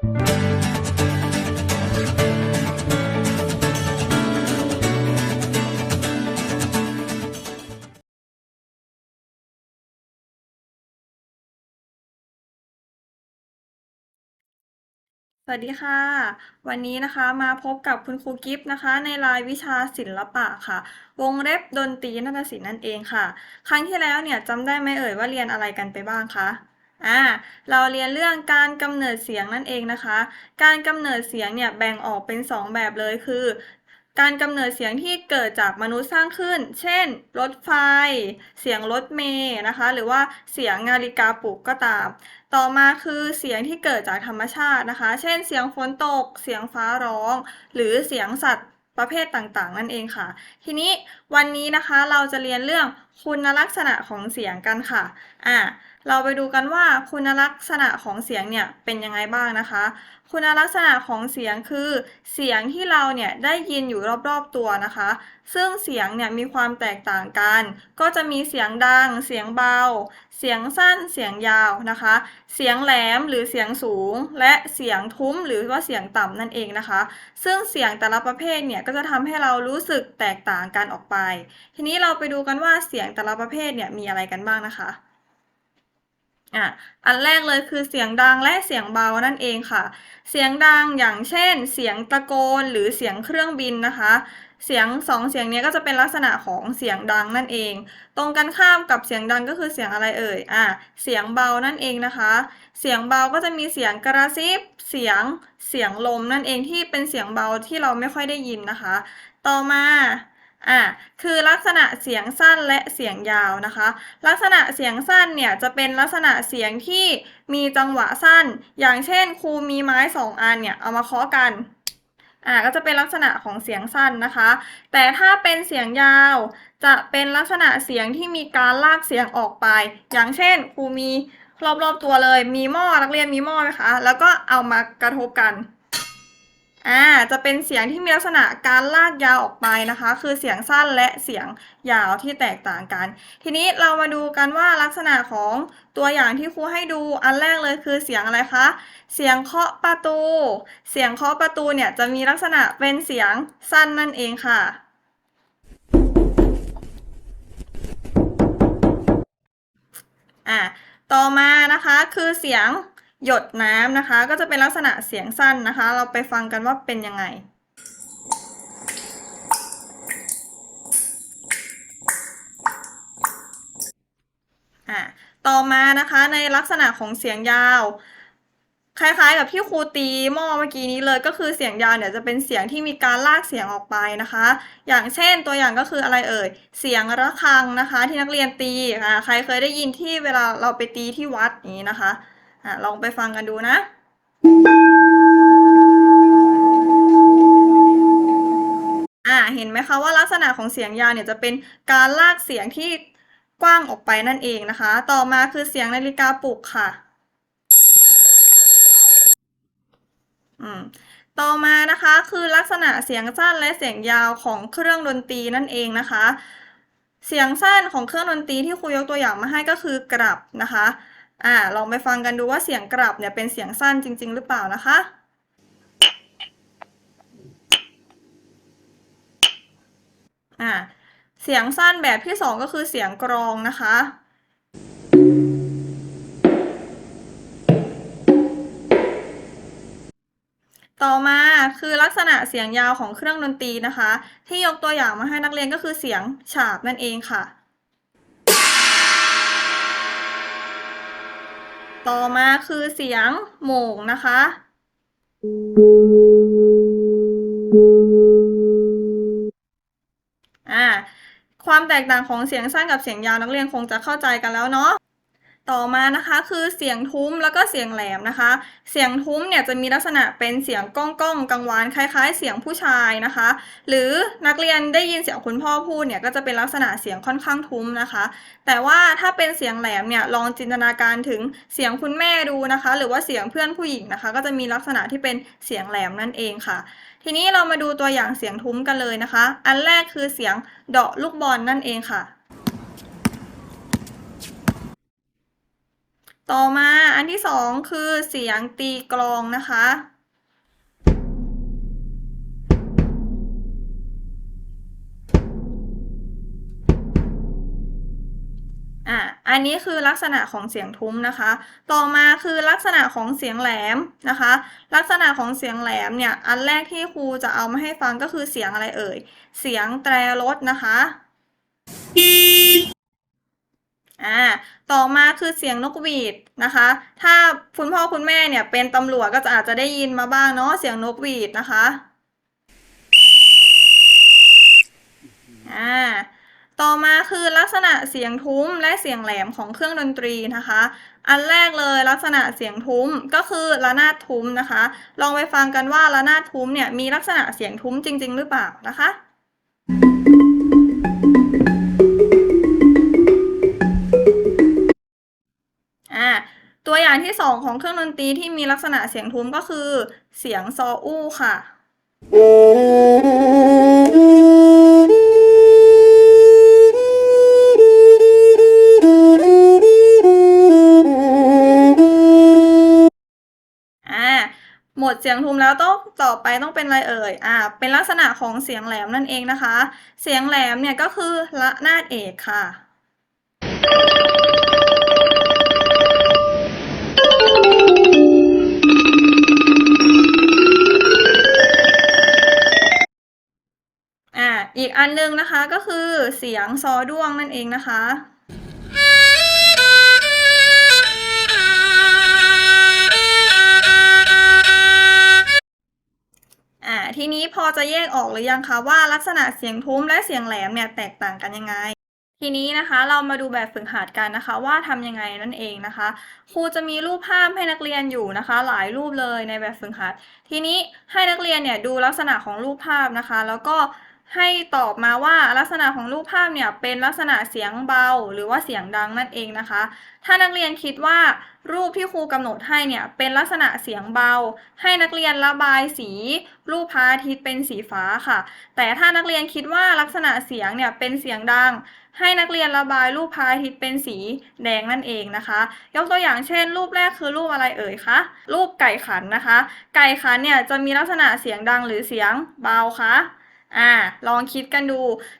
สวัสดีค่ะ วันนี้นะคะมาพบกับคุณครูกิฟต์นะคะ ในรายวิชาศิลปะค่ะ วงเล็บดนตรีนาฏศิลป์นั่นเองค่ะ ครั้งที่แล้วเนี่ยจำได้ไหมเอ่ยว่าเรียนอะไรกันไปบ้างคะ อ่าเราเรียนเรื่องการกำเนิดเสียงนั่นเองนะคะ การกำเนิดเสียงเนี่ยแบ่งออกเป็นสองแบบเลยคือ การกำเนิดเสียงที่เกิดจากมนุษย์สร้างขึ้น เช่น รถไฟ เสียงรถเมล์นะคะ หรือว่าเสียงนาฬิกาปลุกก็ตาม ต่อมาคือเสียงที่เกิดจากธรรมชาตินะคะ เช่น เสียงฝนตก เสียงฟ้าร้อง หรือเสียงสัตว์ประเภทต่างๆ นั่นเองค่ะ ทีนี้วันนี้นะคะเราจะเรียนเรื่องคุณลักษณะของเสียงกันค่ะ อ่า เราไปดูกันว่าคุณลักษณะของเสียงเนี่ยเป็นยังไงบ้างนะคะ คุณลักษณะของเสียงคือเสียงที่เราเนี่ยได้ยินอยู่รอบๆตัวนะคะ ซึ่งเสียงเนี่ยมีความแตกต่างกัน ก็จะมีเสียงดัง เสียงเบา เสียงสั้น เสียงยาวนะคะ เสียงแหลมหรือเสียงสูง และเสียงทุ้มหรือว่าเสียงต่ำนั่นเองนะคะ ซึ่งเสียงแต่ละประเภทเนี่ยก็จะทำให้เรารู้สึกแตกต่างกันออกไป ทีนี้เราไปดูกันว่าเสียงแต่ละประเภทเนี่ยมีอะไรกันบ้างนะคะ อะอันแรกเลยคือเสียงดังและเสียงเบานั่นเองค่ะ เสียงดังอย่างเช่น เสียงตะโกนหรือเสียงเครื่องบินนะคะ เสียงสองเสียงนี้ก็จะเป็นลักษณะของเสียงดังนั่นเอง ตรงกันข้ามกับเสียงดังก็คือเสียงอะไรเอ่ยอะเสียงเบานั่นเองนะคะ เสียงเบาก็จะมีเสียงกระซิบเสียงเสียงลมนั่นเองที่เป็นเสียงเบาที่เราไม่ค่อยได้ยินนะคะ ต่อมา อะคือลักษณะเสียงสั้นและเสียงยาวนะคะ ลักษณะเสียงสั้นเนี่ยจะเป็นลักษณะเสียงที่มีจังหวะสั้น อย่างเช่นครูมีไม้สองอันเนี่ยเอามาเคาะกันอ่าก็จะเป็นลักษณะของเสียงสั้นนะคะ แต่ถ้าเป็นเสียงยาวจะเป็นลักษณะเสียงที่มีการลากเสียงออกไป อย่างเช่นครูมีรอบๆตัวเลย มีหม้อนักเรียนมีหม้อไหมคะ แล้วก็เอามากระทบกัน อ่าจะเป็นเสียงที่มีลักษณะการลากยาวออกไปนะคะ คือเสียงสั้นและเสียงยาวที่แตกต่างกัน ทีนี้เรามาดูกันว่าลักษณะของตัวอย่างที่ครูให้ดูอันแรกเลยคือเสียงอะไรคะ เสียงเคาะประตู เสียงเคาะประตูเนี่ยจะมีลักษณะเป็นเสียงสั้นนั่นเองค่ะอ่าต่อมานะคะคือเสียง หยดน้ำนะคะ ก็จะเป็นลักษณะเสียงสั้นนะคะ เราไปฟังกันว่าเป็นยังไง อ่าต่อมานะคะในลักษณะของเสียงยาว คล้ายๆ กับที่ครูตีหม้อเมื่อกี้นี้เลยก็คือเสียงยาวเนี่ยจะเป็นเสียงที่มีการลากเสียงออกไปนะคะ อย่างเช่นตัวอย่างก็คืออะไรเอ่ยเสียงระฆังนะคะ ที่นักเรียนตีอ่าใครเคยได้ยินที่เวลาเราไปตีที่วัดนี้นะคะ อ่าลองไปฟังกันดูนะอ่าเห็นไหมคะว่าลักษณะของเสียงยาวเนี่ยจะเป็นการลากเสียงที่กว้างออกไปนั่นเองนะคะ ต่อมาคือเสียงนาฬิกาปลุกค่ะอืมต่อมานะคะคือลักษณะเสียงสั้นและเสียงยาวของเครื่องดนตรีนั่นเองนะคะ เสียงสั้นของเครื่องดนตรีที่ครูยกตัวอย่างมาให้ก็คือกลับนะคะ อ่าลองไปฟังกันดูว่าเสียงกลับเนี่ยเป็นเสียงสั้นจริง ๆ หรือเปล่านะคะ อ่าเสียงสั้นแบบที่สองก็คือเสียงกรองนะคะ ต่อมาคือลักษณะเสียงยาวของเครื่องดนตรีนะคะ ที่ยกตัวอย่างมาให้นักเรียนก็คือเสียงฉาบนั่นเองค่ะ ต่อมาคือเสียงโหม่งนะคะ อ่า ความแตกต่างของเสียงสั้นกับเสียงยาวนักเรียนคงจะเข้าใจกันแล้วเนาะ ต่อมานะคะคือเสียงทุ้มแล้วก็เสียงแหลมนะคะ เสียงทุ้มเนี่ยจะมีลักษณะเป็นเสียงก้องก้องกังวานคล้ายๆ เสียงผู้ชายนะคะ หรือนักเรียนได้ยินเสียงคุณพ่อพูดเนี่ยก็จะเป็นลักษณะเสียงค่อนข้างทุ้มนะคะ แต่ว่าถ้าเป็นเสียงแหลมเนี่ยลองจินตนาการถึงเสียงคุณแม่ดูนะคะ หรือว่าเสียงเพื่อนผู้หญิงนะคะ ก็จะมีลักษณะที่เป็นเสียงแหลมนั่นเองค่ะ ทีนี้เรามาดูตัวอย่างเสียงทุ้มกันเลยนะคะ อันแรกคือเสียงเดาะลูกบอลนั่นเองค่ะ ต่อมาอันที่สองคือเสียงตีกลองนะคะ อะ อันนี้คือลักษณะของเสียงทุ้มนะคะ ต่อมาคือลักษณะของเสียงแหลมนะคะ ลักษณะของเสียงแหลมเนี่ย อันแรกที่ครูจะเอามาให้ฟังก็คือเสียงอะไรเอ่ย เสียงแตรรถนะคะ อ่าต่อมาคือเสียงนกหวีดนะคะ ถ้าคุณพ่อคุณแม่เนี่ยเป็นตำรวจก็จะอาจจะได้ยินมาบ้างเนาะเสียงนกหวีดนะคะอ่าต่อมาคือลักษณะเสียงทุ้มและเสียงแหลมของเครื่องดนตรีนะคะ อันแรกเลยลักษณะเสียงทุ้มก็คือระนาดทุ้มนะคะ ลองไปฟังกันว่าระนาดทุ้มเนี่ยมีลักษณะเสียงทุ้มจริง ๆ หรือเปล่านะคะ อย่างที่สองของเครื่องดนตรีที่มีลักษณะเสียงทุ้มก็คือ เสียงซออู้ค่ะ อ่า หมดเสียงทุ้มแล้วต้องต่อไปต้องเป็นอะไรเอ่ย อ่า เป็นลักษณะของเสียงแหลมนั่นเองนะคะ เสียงแหลมเนี่ยก็คือระนาดเอกค่ะ อันนึงนะคะก็คือเสียงซอด้วงนั่นเองนะคะ อ่าทีนี้พอจะแยกออกหรือยังคะว่าลักษณะเสียงทุ้มและเสียงแหลมเนี่ยแตกต่างกันยังไง ทีนี้นะคะเรามาดูแบบฝึกหัดกันนะคะ ว่าทำยังไงนั่นเองนะคะ ครูจะมีรูปภาพให้นักเรียนอยู่นะคะ หลายรูปเลยในแบบฝึกหัด ทีนี้ให้นักเรียนเนี่ยดูลักษณะของรูปภาพนะคะ แล้วก็ ให้ตอบมาว่าลักษณะของรูปภาพเนี่ยเป็นลักษณะเสียงเบาหรือว่าเสียงดังนั่นเองนะคะ ถ้านักเรียนคิดว่ารูปที่ครูกำหนดให้เนี่ยเป็นลักษณะเสียงเบา ให้นักเรียนระบายสี รูปพระอาทิตย์เป็นสีฟ้าค่ะ แต่ถ้านักเรียนคิดว่าลักษณะเสียงเนี่ยเป็นเสียงดัง ให้นักเรียนระบายรูปพระอาทิตย์เป็นสีแดงนั่นเองนะคะ ยกตัวอย่างเช่น รูปแรกคือรูปอะไรเอ่ยคะรูปไก่ขันนะคะ ไก่ขันเนี่ยจะมีลักษณะเสียงดังหรือเสียงเบาคะ อ่าลองคิดกันดู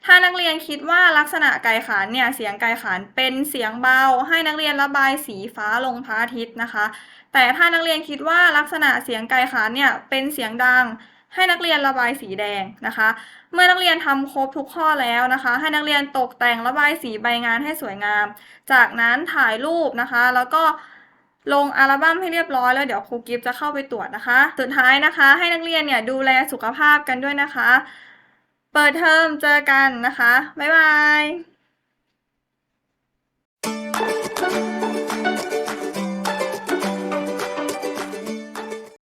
ถ้านักเรียนคิดว่าลักษณะไก่ขันเนี่ยเสียงไก่ขันเป็นเสียงเบา ให้นักเรียนระบายสีฟ้าลงพระอาทิตย์นะคะ แต่ถ้านักเรียนคิดว่าลักษณะเสียงไก่ขันเนี่ยเป็นเสียงดัง ให้นักเรียนระบายสีแดงนะคะ เมื่อนักเรียนทำครบทุกข้อแล้วนะคะ ให้นักเรียนตกแต่งระบายสีใบงานให้สวยงาม จากนั้นถ่ายรูปนะคะ แล้วก็ลงอัลบั้มให้เรียบร้อยแล้วเดี๋ยวครูกิฟต์จะเข้าไปตรวจนะคะ สุดท้ายนะคะ ให้นักเรียนเนี่ยดูแลสุขภาพกันด้วยนะคะ ปิดเทอมเจอกันนะคะ บ๊ายบาย